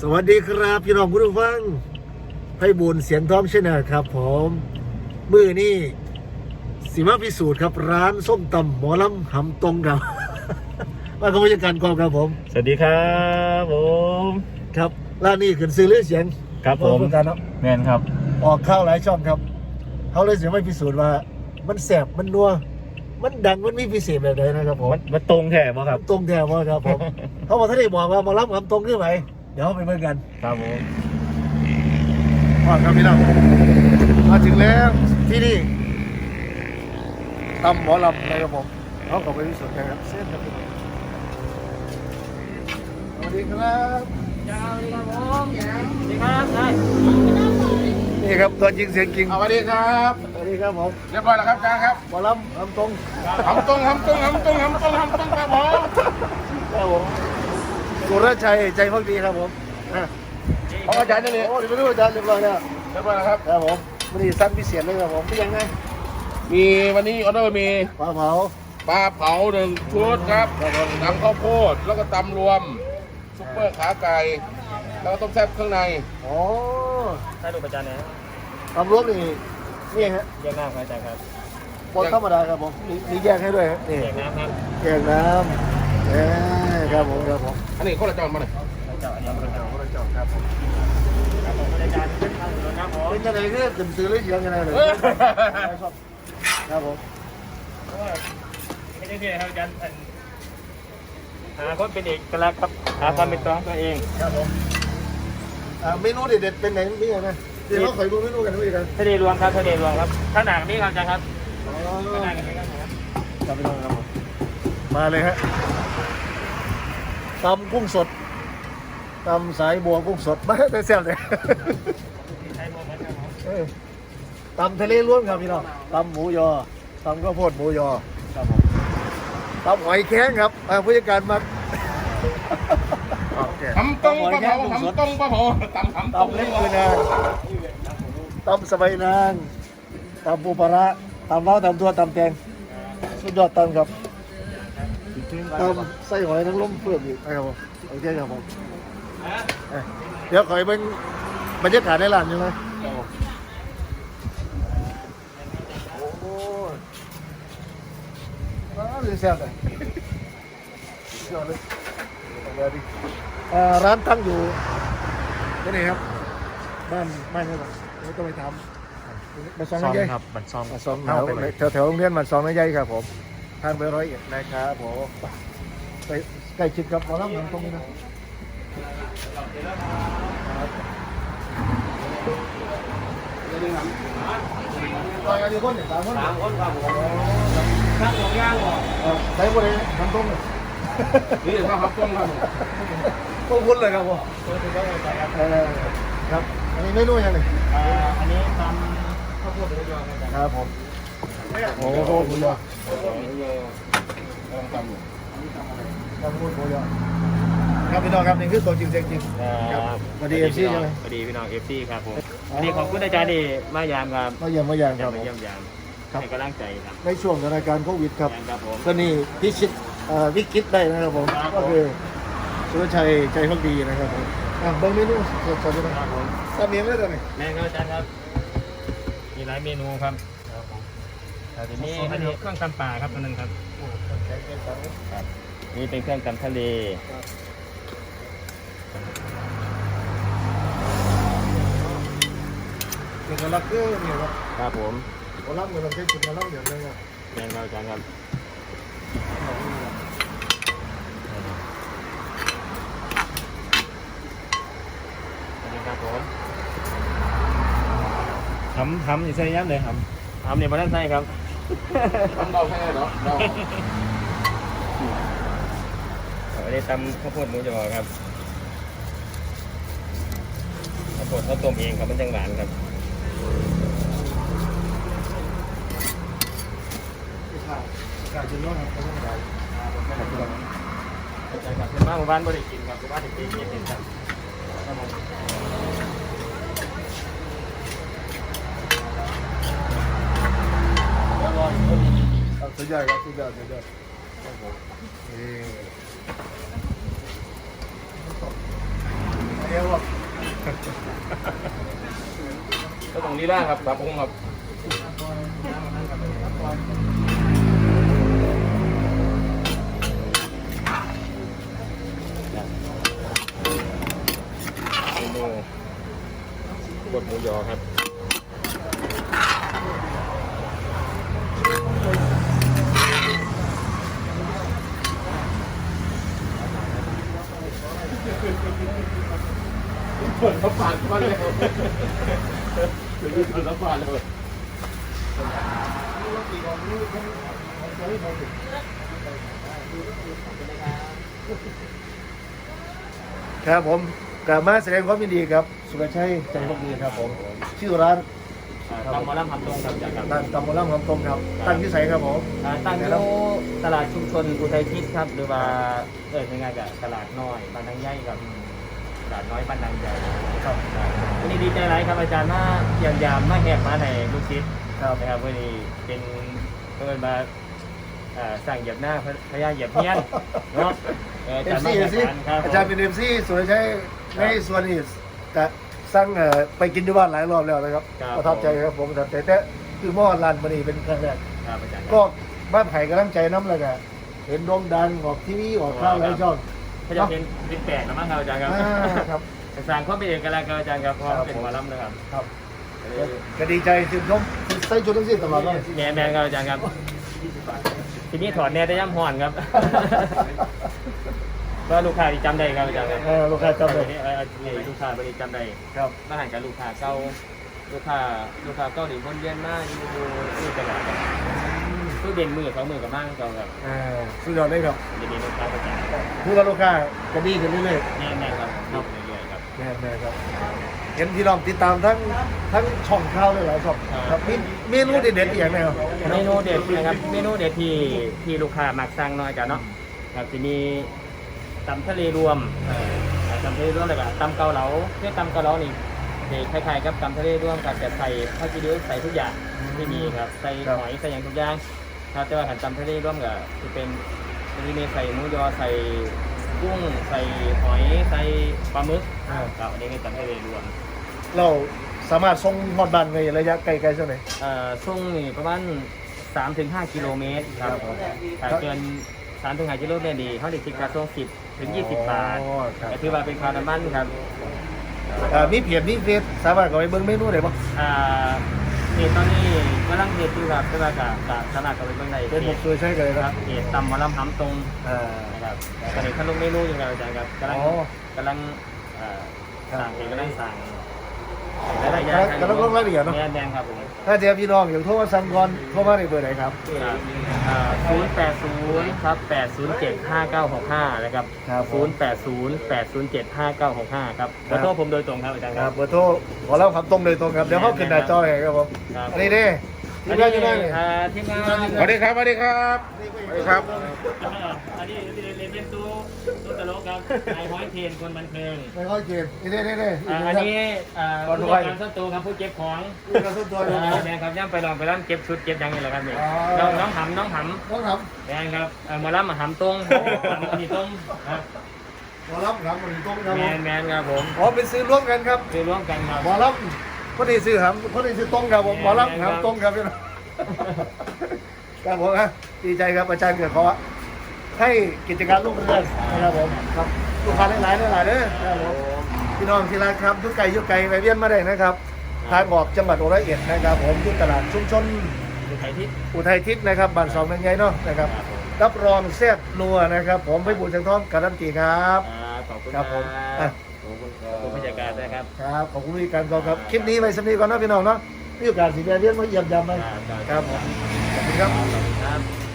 สวัสดีครับพี่น้องผู้ฟังไพบุญเสียงท้องชแนลครับผมมือนี่สิมาพิสูจน์ครับ ร้านส้มตำหมอลำหำตรงครับ ว่าเขาไม่ใช่การกองครับผม สวัสดีครับผมครับร้านนี้ขึ้นซื้อเรื่องเสียงครับผมเหอนกันเนาะแมนครับ ออกเข้าวหลายช่องครับเขาเลยเสียไม่พิสูจน์ว่า มันแสบมันนัวมันดังมันมีพิเศษแบบไหนนะครับผมมันมันตรงแท้ป่ะครับ ตรงแถวครับผมเขาบอกท่านได้บอกว่าหมารับคำตรงขึ้นไหม เดี๋ยวไปเบิ่งกัน ครับผมว่าครับพี่น้องมาถึงแล้วที่นี่ตำหมอลำนะครับผมเขาก็ไปพิสูจน์กันครับเส้นครับพี่น้องสวัสดีครับสวัสดีครับใช่นี่ครับตัวจริงเสียงจริงสวัสดีครับสวัสดีครับผมเรียบร้อยแล้วครับกลางครับหมอลำคำตรงหำตรงหำตรงหำตรงหำตรงหำตรงครับผม ครับผม สุรชัยใจพักดีครับผมอะของอาจารย์นี่เลยโอ้เดี๋ยวไปดูอาจารย์เรียบร้อยแล้วเรียบร้อยแล้วครับครับผมวันนี้สั้นพิเศษเลยครับผมเป็นยังไงมีวันนี้ออเดอร์มีปลาเผาปลาเผาหนึ่งชุดครับครับผมตำข้าวโพดแล้วก็ตำรวมซุปเปอร์ขาไก่แล้วก็ต้มแซ่บเครื่องในอ๋อใช่ดูประจานนะตำรวจนี่นี่ฮะแยกหน้าครับอาจารย์ครับบนธรรมดาครับผมมีมีแยกให้ด้วยฮะนี่แยกน้ำครับแยกน้ำ เอ้ยครับผมครับผมอันนี้คนละจอนมาหน่อยเจ้าอันนี้เป็นเจ้าพระเจ้าครับผมครับผมอาจารย์เป็นทางหลวงครับผมเป็นยังไงคือตื่นซื้อหรือยังไงเลยเออครับครับผมไม่ได้เพียครับอาจารย์อันหาคนเป็นเอกลักษณ์ครับหาความเป็นตัวของตัวเองครับผมอ่าเมนูเด็ดๆเป็นไหนมีอะไรเดี๋ยวเราคอยดูเมนูกันด้วยกันทะเลรวมครับทะเลรวมครับข้างหนังนี่ครับอาจารย์ครับอ๋อข้างหนังนี่ครับครับพี่น้องครับผมมาเลยฮะ ตำกุ้งสดตำสายบัวกุ้งสดมาได้แซ่บเลยใช้โมเหมือนกันครับเออตำทะเลล้วนครับพี่น้องตำหมูยอตำข้าวโพดหมูยอครับผมตำหอยแข้งครับอ่าผู้จัดการมาโอเคหำตรงปลาเผาหำตรงปลาเผาตำหำตรงตำเล็กคือนางตำสบายนางตำปูปลาร้าตำเล้าตำตัวตำแตงสุดยอดตำครับ ตำไส้หอยนางรมเพิ่มอีกนะครับผมโอเคครับผมเอ้ยเดี๋ยวขอให้เป็นบรรยากาศในร้านอยู่ไหมครับผมโอ้ยร้านเลยแซ่บเลยยอดเลยเอาเลยดิเอ่อร้านตั้งอยู่ที่ไหนครับบ้านบ้านใช่ไหมไม่ต้องไปทำมาสองน้ำใหญ่ ครับบัตรซองมาสองแถวแถวแถวโรงเรียนมันสองน้ำใหญ่ครับผมทางไปร้อยเอ็ดนะครับผมไปใกล้ชิดกับหมอลำหนังตรงนี้นะต่อยกันกี่คนเนี่ยสามคนสามคนครับผมข้างสองย่างบ่เออใช้บริเวณน้ำต้มเลยนี่ข้าวหำตรงครับพวกคุณเลยครับผมตัวถึงก็เลยครับเออครับ อันนี้เมนูยังไงอ่าอันนี้ทำข้าวโพดหมูยอครับอาจารย์ครับผม โอ้โหหมูยอลองตำอยู่ครับหมูยอครับพี่น้องครับนี่คือตัวจริงเสียงจริงครับสวัสดีเอฟซีใช่ไหมสวัสดีพี่น้องเอฟซีครับผมวันนี้ขอบคุณอาจารย์ที่มายามครับมาเยี่ยมมาอย่างคจะรับมาผมเยี่ยมยามครับให้กำลังใจครับในช่วงสถานการณ์โควิดครับครับผมก็นี่พิชิตเอ่อวิกฤตได้นะครับผมครับก็คือสุรชัยใจพักดีนะครับผมอะเบางเมนูสดๆเลยนะคครัรับบผมตามเมียงเลยตอนนี้แม่ครับอาจารย์ครับ มีหลายเมนูครับครับ ทีนี้อันนี้เครื่องตำป่าครับตัวนึงครับครับนี่เป็นเครื่องตำทะเลเกี่ยวกับลักเกอร์เนี่ยครับครับผมโอลัมเนี่ยเราใช้จุดมาลัมเดี๋ยวนึงครับแม่ครับอาจารย์ครับสวัสดีครับผมทำทำอยู่ใช่ยับเลยครับทำเนี่ยมาด้านในครับ ตำเราแค่ไหนเนาะเราอันนี้ตำข้าวโพดหมูยอครับข้าวโพดเขาต้มเองครับมันจังหวานครับกาจุดน้อยครับไม่ต้องการครับเป็นมาหมู่บ้านบริกินครับหมู่บ้านเด็กๆกินครับ ครับ สุดยอดครับสุดยอดสุดยอดนี่เดี๋ยวบอกก็ตรงนี้ได้ครับครับผมครับเมนูบดหมูยอครับ ดเขาผ่านมาเลยเปิดเขาผ่านเลยครับผมกลับมาแสดงความยินดีครับ สุรชัยใจพักดีครับผม ชื่อร้านตำมะล่ำทำตรงครับจากครับร้านตำมะล่ำคำต้มครับ ตั้งที่ใสครับผมอ่าตั้งอยู่ตลาดชุมชนอุทัยทิพย์ครับ หรือว่าเออยังไงกับตลาดน้อยบ้านนางใหญ่กับ ตลาดน้อยบ้านนางใหญ่ครับวันนี้ดีใจหลายครับอาจารย์มาเยี่ยมยามมาแหกมาในลูกศิษย์ครับนะครับวันนี้เป็นเพิ่นมาอ่าสั่งเหยียบหน้าพญาเหยียบเฮียนเนาะเออเออาฟจารย์ซีมาเอแหฟซีกมาครับอาจารย์เป็นเอฟซีสุรชัยในส่วนนี้แต่สั่งเอ่อไปกินที่บ้านหลายรอบแล้วนะครับครับประทับใจครับผมประทับใจแต่คือเมื่อวานร้านมันนี่เป็นครั้งแรก ครับอาจารย์ก็บ้านไผ่กำลังใจน้ำเลยกันเห็นโด่งดังออกทีวีออกข้าวหลายช่อง เขาจะเป็นเป็นแปลกนะมั้งครับอาจารย์ครับอ่าครับ สั่งข้อเป็นเอกลักษณ์ครับอาจารย์ครับเพราะครับเป็นหมอลำนะครับครับก็ดีใจชื่นชมใส่ชุดทั้งสิ้นตลอดเลยแมนแมนครับอาจารย์ครับทีนี้ถอดแน่ได้ย่ำห่อนครับก็ลูกค้าที่จำได้ครับอาจารย์ครับเออลูกค้าจำได้เออเออลูกค้าบริจำได้ครับมาหันกับลูกค้าเก่าลูกค้าลูกค้าเก่าหลีวนเวียนมาอยู่อยู่ตลอด ครับตู้เด่นมือสองมือกับมั่งเก่าครับอ่าสุดยอดเลยครับจะมีลูกค้าประจำคือว่าลูกค้าจะดีขึ้นเรื่อยแน่แน่ครับครับเรื่อยๆครับๆแน่ๆครับเห็นพี่น้องติดตามทั้งทั้งช่องข่าวเลยหลายช่องครับมีเมนูเด็ดๆอีกอย่างไหนครับเมนูเด็ดนะครับเมนูเด็ดที่ที่ลูกค้ามักสั่งน้อยกันเนาะครับทีนี้ตำทะเลรวมเอ่อตำทะเลรวมเลยก็ตำเกาเหลาเพื่อตำเกาเหลานี่เด็คล้ายๆกับตำทะเลรวมกับแต่ใส่ข้าวจีเดียวใส่ทุกอย่างที่มีครับใส่หอยใส่อย่างทุกอย่าง ครับแต่ว่าหันตำทะเลรวมก็จะเป็นจะมีใส่หมูยอใส่กุ้งใส่หอยใส่ปลาหมึกอ่า ครับอันนี้เป็นตำทะเลรวมเราสามารถส่งฮอดบ้านไประยะไกลๆสักไหนเอ่อช่วงนี่ประมาณ3ถึง5กิโลเมตรครับครับถ้าเกิน3ถึง5กิโลเมตรดีเขาได้คิดค่าส่ง10ถึง20 บาทอ๋อครับก็ถือว่าเป็นค่าน้ำมันครับ อ่ามีเพจมีเฟซสามารถเข้าไปเบิ่งเมนูได้บ่อ่า เพจตอนนี้กำลังเพจอยู่ครับแต่ว่าก็ก็สามารถเข้าไปเบิ่งได้เป็นเพบุจกช่วยใช้กันเลยคนะรับเพจตำหมะลำหำตรงอ่านะครับตอนนี้ขนมเมนูอยู่ครับอาจารย์ครับกำลังอ๋อกำลังเอ่อครับสั่งเพจกำลังสั่ง หลายๆอย่างกำลังลงรายละเอียดเนอะแน่นๆครับผมถ้าเจอพี่น้องอย่างโทรมาสั่งก่อนโทรมาในเบอร์ไหนครับ ศูนย์แปดศูนย์ครับแปดศูนย์เจ็ดห้าเก้าหกห้านะครับครับผมศูนย์แปดศูนย์แปดศูนย์เจ็ดห้าเก้าหกห้าครับขอโทษผมโดยตรงครับอาจารย์คครัรับ บเบอร์โทรขอเล่าคำตรงเลยตรงครับ เดี๋ยวเขาขึ้นหน้าจอให้ครับผมครับ อันนี้เด้ ที่ได้ที่ได้เลยอ่าทีมงานสวัสดีครับสวัสดีครับสวัสดีครับอันนี้เรียนเป็นตู้ตู้ตลกครับนายห้อยเทียนคนบันเทิงไม่ค่อยเกมนี่เด้นี่เด้อ่าอันนี้อ่าก่อนผู้ไว้จัดการส่วนตัวครับผู้เก็บของนี่เราส้นตัวเลยอ่าเนี่ยครับย่ำไปลองไปร้านเก็บชุดเก็บยังไงล่ะครับนี่อ๋อน้องน้องหำน้องหต้องทำเนี่ยครับเอ่อหมาล่ำมาหำตรงอันนี้ตรงครับำหมอลำครับมันตรงครับแมผมนแมนครับผมอ๋อเป็นซื้อร่วมกันครับคือร่วมกันครับหมอลำ คนนี้ซื้อครับคนนี้ซื้อตรงครับผมหมอลำครับตรงครับพี่น้องครับผมครับดีใจครับอาจารย์เกิดขอให้กิจการรุ่งเรืองนะครับผมครับลูกค้าหลายๆหลายๆเด้อครับผมพี่น้องที่รักครับยุกไก่ยุกไก่ไปเวียนมาได้นะครับทางออกจังหวัดอุร้อยเอ็ดนะครับ ผมที่ตลาดชุมชนดูไทยทิศอุทัยทิพย์นะครับบ้านสองเมืองใหญ่เนาะนะครับรับรองแซ่บนัวนะครับ ผมไปบูรณ์เชียงทองการันตีครับอ่าขอบคุณครับผมอะ ขอบคุณขอบคุณผู้จัดการนะครับ ครับ ขอบคุณพี่การกองครับ คลิปนี้ไว้สำนีก่อนนะพี่น้องเนาะมีโอกาสสีแดงเลี้ยงมาเยี่ยมยามไหมครับครับผมขอบคุณครับ ครับ